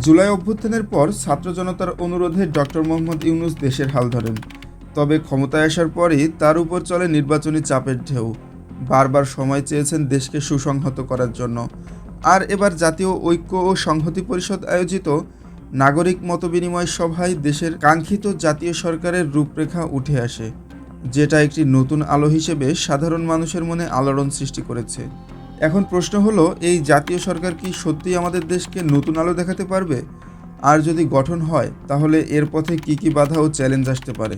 জুলাই অভ্যুত্থানের পর ছাত্র জনতার অনুরোধে ডক্টর মোহাম্মদ ইউনুস দেশের হাল ধরেন। তবে ক্ষমতায় আসার পরই তার উপর চলে নির্বাচনী চাপের ঢেউ। বারবার সময় চেয়েছেন দেশকে সুসংহত করার জন্য। আর এবার জাতীয় ঐক্য ও সংহতি পরিষদ আয়োজিত নাগরিক মতবিনিময় সভায় দেশের কাঙ্ক্ষিত জাতীয় সরকারের রূপরেখা উঠে আসে, যেটা একটি নতুন আলো হিসেবে সাধারণ মানুষের মনে আলোড়ন সৃষ্টি করেছে। এখন প্রশ্ন হলো, এই জাতীয় সরকার কি সত্যিই আমাদের দেশকে নতুন আলো দেখাতে পারবে? আর যদি গঠন হয়, তাহলে এর পথে কি কি বাধা ও চ্যালেঞ্জ আসতে পারে?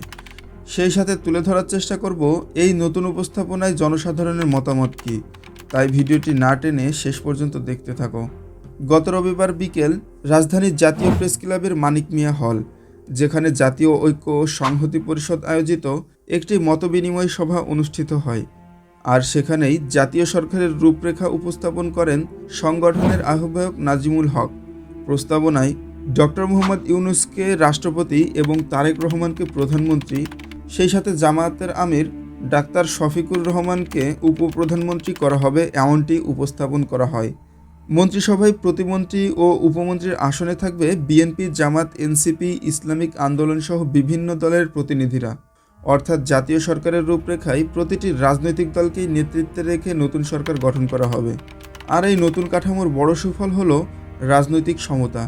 সেই সাথে তুলে ধরার চেষ্টা করব, এই নতুন উপস্থাপনায় জনসাধারণের মতামত কী? তাই ভিডিওটি না টেনে শেষ পর্যন্ত দেখতে থাকো। গত রবিবার বিকেল, রাজধানীর জাতীয় প্রেস ক্লাবের মানিক মিয়া হল, যেখানে জাতীয় ঐক্য ও সংহতি পরিষদ আয়োজিত একটি মতবিনিময় সভা অনুষ্ঠিত হয়। আর সেখানেই জাতীয় সরকারের রূপরেখা উপস্থাপন করেন সংগঠনের আহ্বায়ক নাজিমুল হক। প্রস্তাবনায় ডক্টর মোহাম্মদ ইউনুসকে রাষ্ট্রপতি এবং তারেক রহমানকে প্রধানমন্ত্রী, সেই সাথে জামায়াতের আমির ডাক্তার শফিকুর রহমানকে উপপ্রধানমন্ত্রী করা হবে এমনটি উপস্থাপন করা হয়। মন্ত্রিসভায় প্রতিমন্ত্রী ও উপমন্ত্রীর আসনে থাকবে বিএনপি জামাত এনসিপি, ইসলামিক আন্দোলন সহ বিভিন্ন দলের প্রতিনিধিরা। অর্থাৎ জাতীয় সরকারের রূপরেখায় প্রতিটি রাজনৈতিক দলকেই নেতৃত্বে রেখে নতুন সরকার গঠন করা হবে। আর এই নতুন কাঠামোর বড় সুফল হল রাজনৈতিক সমতা।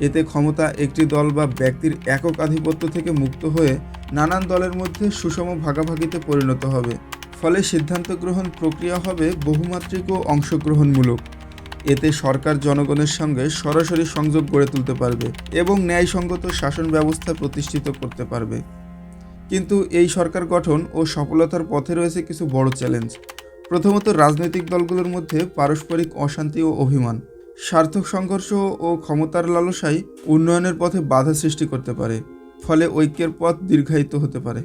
এতে ক্ষমতা একটি দল বা ব্যক্তির একক আধিপত্য থেকে মুক্ত হয়ে নানান দলের মধ্যে সুষম ভাগাভাগিতে পরিণত হবে। ফলে সিদ্ধান্ত গ্রহণ প্রক্রিয়া হবে বহুমাত্রিক ও অংশগ্রহণমূলক। এতে সরকার জনগণের সঙ্গে সরাসরি সংযোগ গড়ে তুলতে পারবে এবং ন্যায়সঙ্গত শাসন ব্যবস্থা প্রতিষ্ঠিত করতে পারবে। কিন্তু এই সরকার গঠন ও সফলতার পথে রয়েছে কিছু বড় চ্যালেঞ্জ। প্রথমত, রাজনৈতিক দলগুলোর মধ্যে পারস্পরিক অশান্তি ও অভিমান। স্বার্থক সংঘর্ষ ও ক্ষমতার লালসাই উন্নয়নের পথে বাধা সৃষ্টি করতে পারে, ফলে ঐক্যের পথ দীর্ঘায়িত হতে পারে।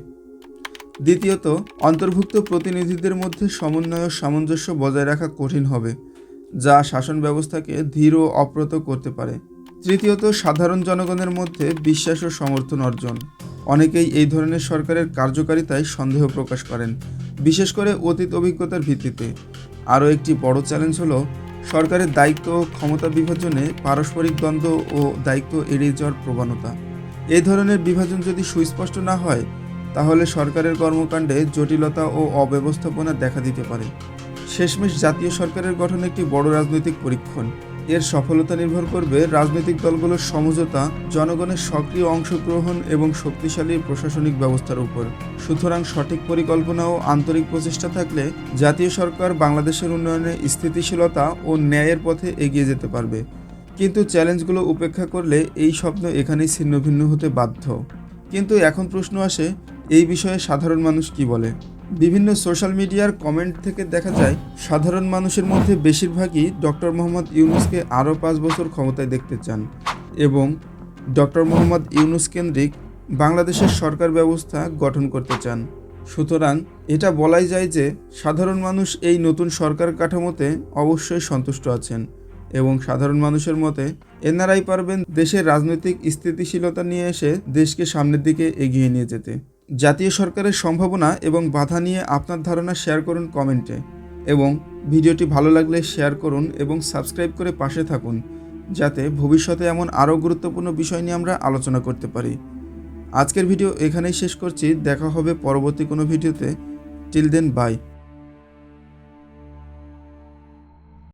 দ্বিতীয়ত, অন্তর্ভুক্ত প্রতিনিধিদের মধ্যে সমন্বয় ও সামঞ্জস্য বজায় রাখা কঠিন হবে, যা শাসন ব্যবস্থাকে ধীর ও অপ্রত করতে পারে। তৃতীয়ত, সাধারণ জনগণের মধ্যে বিশ্বাস ও সমর্থন অর্জন। অনেকেই এই ধরনের সরকারের কার্যকারিতায় সন্দেহ প্রকাশ করেন, বিশেষ করে অতীত অভিজ্ঞতার ভিত্তিতে। আরও একটি বড় চ্যালেঞ্জ হলো, সরকারের দায়িত্ব ক্ষমতা বিভাজনে পারস্পরিক দ্বন্দ্ব ও দায়িত্ব এড়িয়ে যাওয়ার প্রবণতা। এই ধরনের বিভাজন যদি সুস্পষ্ট না হয়, তাহলে সরকারের কর্মকাণ্ডে জটিলতা ও অব্যবস্থাপনা দেখা দিতে পারে। শেষমেশ জাতীয় সরকারের গঠন একটি বড় রাজনৈতিক পরীক্ষণ। এর সফলতা নির্ভর করবে রাজনৈতিক দলগুলোর সমঝোতা, জনগণের সক্রিয় অংশগ্রহণ এবং শক্তিশালী প্রশাসনিক ব্যবস্থার উপর। সুতরাং সঠিক পরিকল্পনা ও আন্তরিক প্রচেষ্টা থাকলে জাতীয় সরকার বাংলাদেশের উন্নয়নে স্থিতিশীলতা ও ন্যায়ের পথে এগিয়ে যেতে পারবে। কিন্তু চ্যালেঞ্জগুলো উপেক্ষা করলে এই স্বপ্ন এখানেই ছিন্নভিন্ন হতে বাধ্য। কিন্তু এখন প্রশ্ন আসে, এই বিষয়ে সাধারণ মানুষ কি বলে? বিভিন্ন সোশ্যাল মিডিয়ার কমেন্ট থেকে দেখা যায়, সাধারণ মানুষের মধ্যে বেশিরভাগই ডক্টর মোহাম্মদ ইউনুসকে আরও পাঁচ বছর ক্ষমতায় দেখতে চান এবং ডক্টর মোহাম্মদ ইউনুস কেন্দ্রিক বাংলাদেশের সরকার ব্যবস্থা গঠন করতে চান। সুতরাং এটা বলাই যায় যে, সাধারণ মানুষ এই নতুন সরকার কাঠামোতে অবশ্যই সন্তুষ্ট আছেন এবং সাধারণ মানুষের মতে, এনআরআই পারবেন দেশের রাজনৈতিক স্থিতিশীলতা নিয়ে এসে দেশকে সামনের দিকে এগিয়ে নিয়ে যেতে। জাতীয় সরকারের সম্ভাবনা এবং বাধা নিয়ে আপনার ধারণা শেয়ার করুন কমেন্টে এবং ভিডিওটি ভালো লাগলে শেয়ার করুন এবং সাবস্ক্রাইব করে পাশে থাকুন, যাতে ভবিষ্যতে এমন আরও গুরুত্বপূর্ণ বিষয় নিয়ে আমরা আলোচনা করতে পারি। আজকের ভিডিও এখানেই শেষ করছি। দেখা হবে পরবর্তী কোনো ভিডিওতে। Till then by